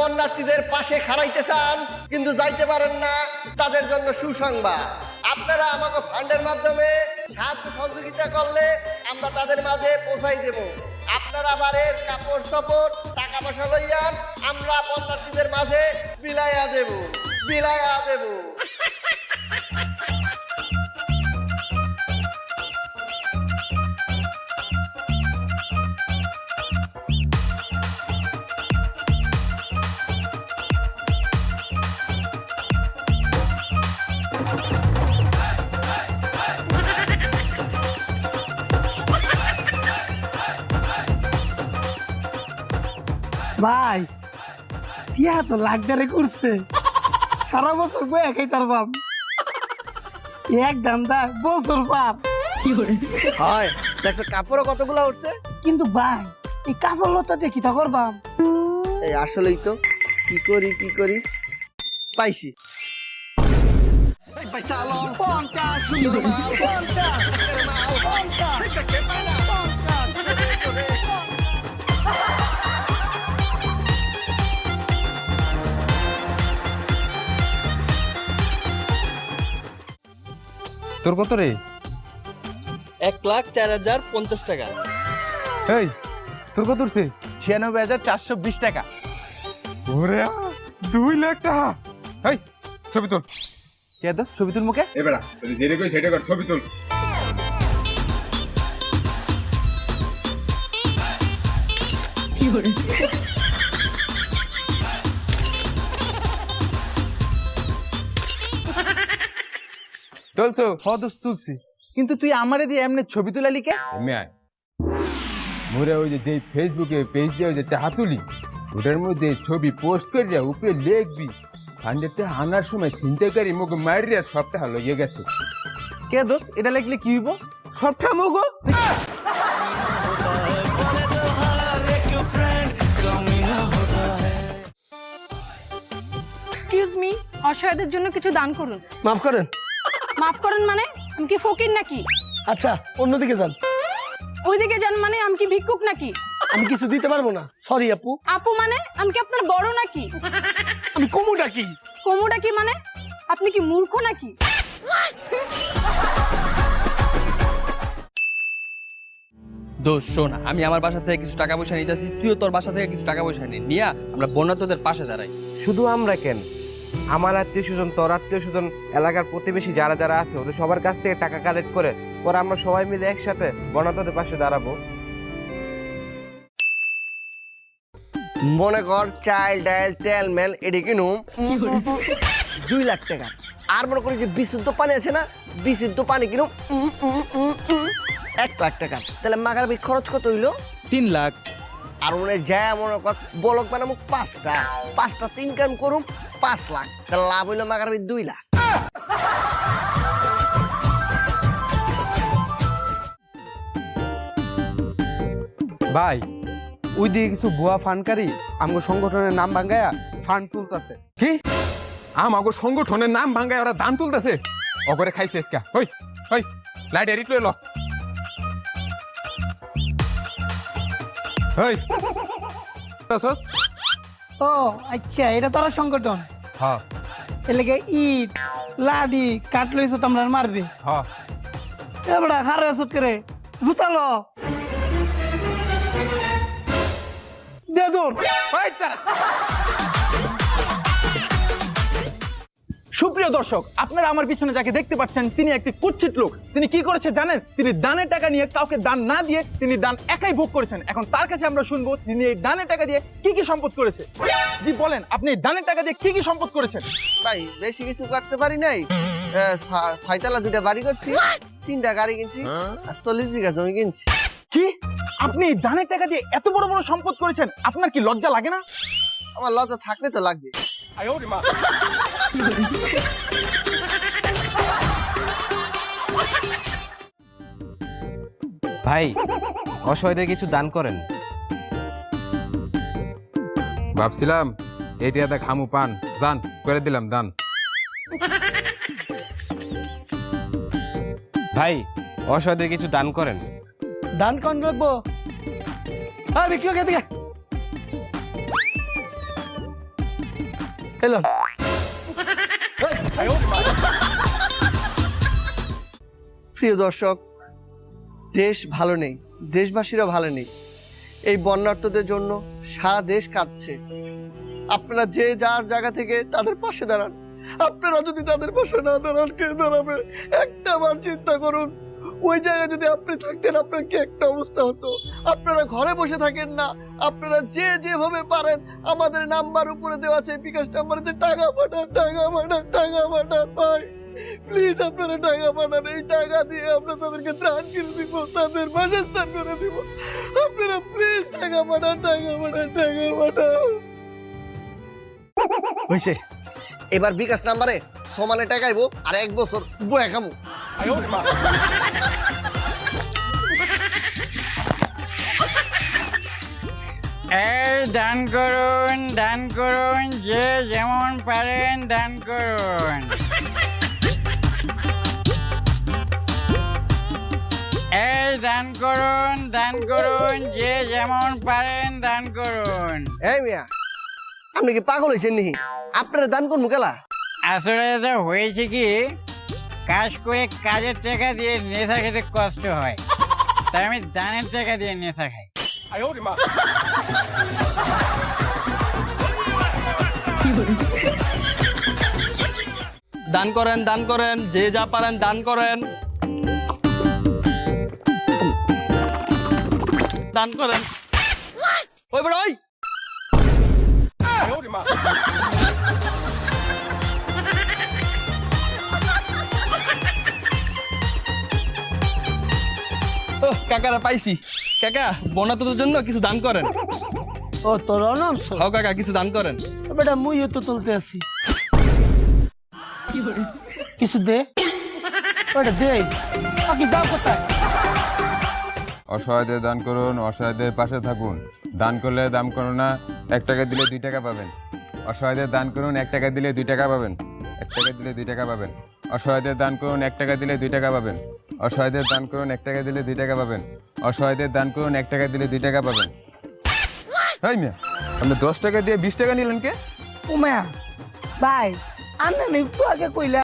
বন্যার্থীদের পাশে খাড়াইতে চান, কিন্তু যাইতে পারেন না, তাদের জন্য সুসংবাদ। আপনারা আমাকে ফান্ডের মাধ্যমে সাহায্য সহযোগিতা করলে আমরা তাদের মাঝে পৌঁছাই দেব। আপনারা বারের কাপড় চোপড়, টাকা পয়সা লইয়ান আমরা বন্যার্থীদের মাঝে বিলাইয়া দেব। বিলাইয়া দেব। ভাই টিয়া তো লাগদারে করছে। সারা বছর বয়ে খাইতার বাম এক ধান্দা বছর পার। হয় দেখছ কাপড়ও কতগুলো উঠছে? কিন্তু ভাই এই কাপড় লতা দেখি তা করবাম এই আসলেই তো কি করি কি করি? পাইছি। পঞ্চাশ পঞ্চাশ। তোর কত রে? এক লাখ চার হাজার পঞ্চাশ টাকা। এই তোর কত উঠছে? ছিয়ানব্বই হাজার চারশো বিশ টাকা। ওরে দুই লাখ টাকা। এই ছবি তোল। কে দোস ছবি তুল মুখে? এবারে তুই যেটা কই সেটা কর ছবি তুল। চলছো হ দোস তুলছি। কিন্তু তুই আমারে দিয়ে এমনি ছবি তুলালি কে? আয়। মোরে ওই যে যেই ফেসবুকে পেজ দিয়ে ওই যে চাহা তুলি ওটার মধ্যে ছবি পোস্ট করিয়া উপরে লিখবি। ফান্ডেতে আনার সময় ছিনতাইকারী মুখ মারিয়া সবটা লইয়ে গেছে। কে দোস এটা লিখলে কি হইব? সবটা মগো এক্সকিউজ মি অসহায়দের জন্য কিছু দান করুন। মাফ করেন। মাফ করেন মানে আমি কি ফকির নাকি? আচ্ছা অন্যদিকে যান। ওইদিকে যান মানে আমি কি ভিক্ষুক নাকি? আমি কিছু দিতে পারব না। সরি আপু। আপু মানে আমি কি আপনার বড় নাকি? আমি কমুটা কি? কোমোটা কি মানে? আপনি কি মূর্খ নাকি? দোষ শোন আমি আমার বাসা থেকে কিছু টাকা পয়সা নিতেছি তুইও তোর বাসা থেকে কিছু টাকা পয়সা নি। নিয়া আমরা বন্যাতদের পাশে দাঁড়াই। শুধু আমরা কেন? আমার আত্মীয় স্বজন তোর আত্মীয় স্বজন এলাকার প্রতিবেশী যারা যারা আছে ওদের সবার কাছ থেকে টাকা কালেক্ট করে পরে আমরা সবাই মিলে একসাথে বনাতদের পাশে দাঁড়াবো। মনে কর চাল ডাল তেল মেল এটি কিনুম দুই লাখ টাকা। আর মনে করি যে বিশুদ্ধ পানি আছে না বিশুদ্ধ পানি কিনুম উম, এক লাখ টাকা। তাহলে মাগার বি খরচ কত হইল? তিন লাখ। আর মনে যায় মনে কর বলক বানাবো পাঁচটা। পাঁচটা তিন কাম করুম পাঁচ লাখ তাহলে লাভ হইল মাগার বি দুই লাখ। ভাই ওই দিকে কিছু ভুয়া ফানকারী আমগো সংগঠনের নাম ভাঙ্গায়া ফান্ড তুলতাছে। কি? আমাগো সংগঠনের নাম ভাঙ্গায় ওরা দান তুলতেছে। অগরে খাইছে এসকা। হই হই লাইট এডিট লই ল। হই। তাসস ও আচ্ছা এটা তোরা সংগঠন। হ্যাঁ। এলাকে ইট লাডি কাট লইছো তোমরা মারবে। হ্যাঁ। এবড়া হারে সুত করে। জুতালো দে দূর ওই তারা। সুপ্রিয় দর্শক আপনারা আমার পিছনে যাকে দেখতে পাচ্ছেন তিনি একটি কুচ্ছিত লোক। তিনি কি করেছে জানেন? তিনি দানের টাকা নিয়ে কাউকে দান না দিয়ে তিনি দান একাই ভোগ করেছেন। এখন তার কাছে আমরা শুনব তিনি এই দানের টাকা দিয়ে কি কি সম্পদ করেছে? জি বলেন আপনি এই দানের টাকা দিয়ে কি কি সম্পদ করেছেন? ভাই বেশি কিছু করতে পারি নাই। ছয়তলা দুইটা বাড়ি করছি তিনটা গাড়ি কিনছি আর চল্লিশ বিঘা জমি কিনছি। কি? আপনি এই দানের টাকা দিয়ে এত বড় বড় সম্পদ করেছেন? আপনার কি লজ্জা লাগে না? আমার লজ্জা থাকলে তো লাগবে। ভাই অসহায়দের কিছু দান করেন। ভাবছিলাম এটি একটা খামু পান। জান করে দিলাম দান। ভাই অসহায়দের কিছু দান করেন। দান কোন রাখব আর বিক্রি খেতে এলো। প্রিয় দর্শক, দেশ ভালো নেই, দেশবাসীরা ভালো নেই। এই বন্যার্থদের জন্য সারা দেশ কাঁদছে। আপনারা যে যার জায়গা থেকে তাদের পাশে দাঁড়ান। আপনারা যদি তাদের পাশে না দাঁড়ান, কে দাঁড়াবে? একটা বার চিন্তা করুন। ওই জায়গায় যদি আপনি থাকতেন আপনার কি একটা অবস্থা হতো? আপনারা ঘরে বসে থাকেন না। আপনারা যে যেভাবে পারেন আমাদের নাম্বার উপরে দেওয়া আছে বিকাশ নাম্বারেতে টাকা পাঠান টাকা পাঠান টাকা পাঠান ভাই। প্লিজ আপনারা টাকা পাঠান। এই টাকা দিয়ে আমরা তাদেরকে ত্রাণ কিনে দিব তাদের বাসস্থান করে দিব। আপনারা প্লিজ টাকা পাঠান টাকা পাঠান টাকা পাঠান। হয়েছে এবার বিকাশ নাম্বারে সমানে টাকাইবো আর এক বছর বয়া খামু। এই দান করুন দান করুন যে যেমন পারেন দান করুন। এই দান করুন দান করুন যে যেমন পারেন দান করুন। এই মিয়া আপনি কি পাগল হয়েছেন নি আপনারা দান করব কেলা? আসলে এটা হয়েছে কি কাজ করে কাজের টাকা দিয়ে নেশা খেতে কষ্ট হয়। তাই আমি দানের টাকা দিয়ে নেশা খাই। দান করেন দান করেন যে যা পারেন দান করেন। দান করেন। ওই বড় ওই! কাকারা পাইছি। কাকা বন্যাতদের জন্য কিছু দান করেন। ও তোর নাম হাও কাকা কিছু দান করেন। বেটা মুইও তো তুলতে আছি। কিছু দে। ওটা দে। বাকি দাও কোথায়? অসহায়দের দান করুন অসহায়দের পাশে থাকুন। দান করলে দাম করো না এক টাকা দিলে দুই টাকা পাবেন। অসহায়দের দান করুন এক টাকা দিলে দুই টাকা পাবেন। এক টাকা দিলে দুই টাকা পাবেন। অসহায়দের দান করুন এক টাকা দিলে দুই টাকা পাবেন। অসহায়দের দান করুন, এক টাকা দিলে দুই টাকা পাবেন। অসহায়দের দান করুন, এক টাকা দিলে দুই টাকা পাবেন। হয় মিয়া, আপনি দশ টাকা দিয়ে বিশ টাকা নিলেন কে? উমায়া ভাই আমি একটু আগে কইলা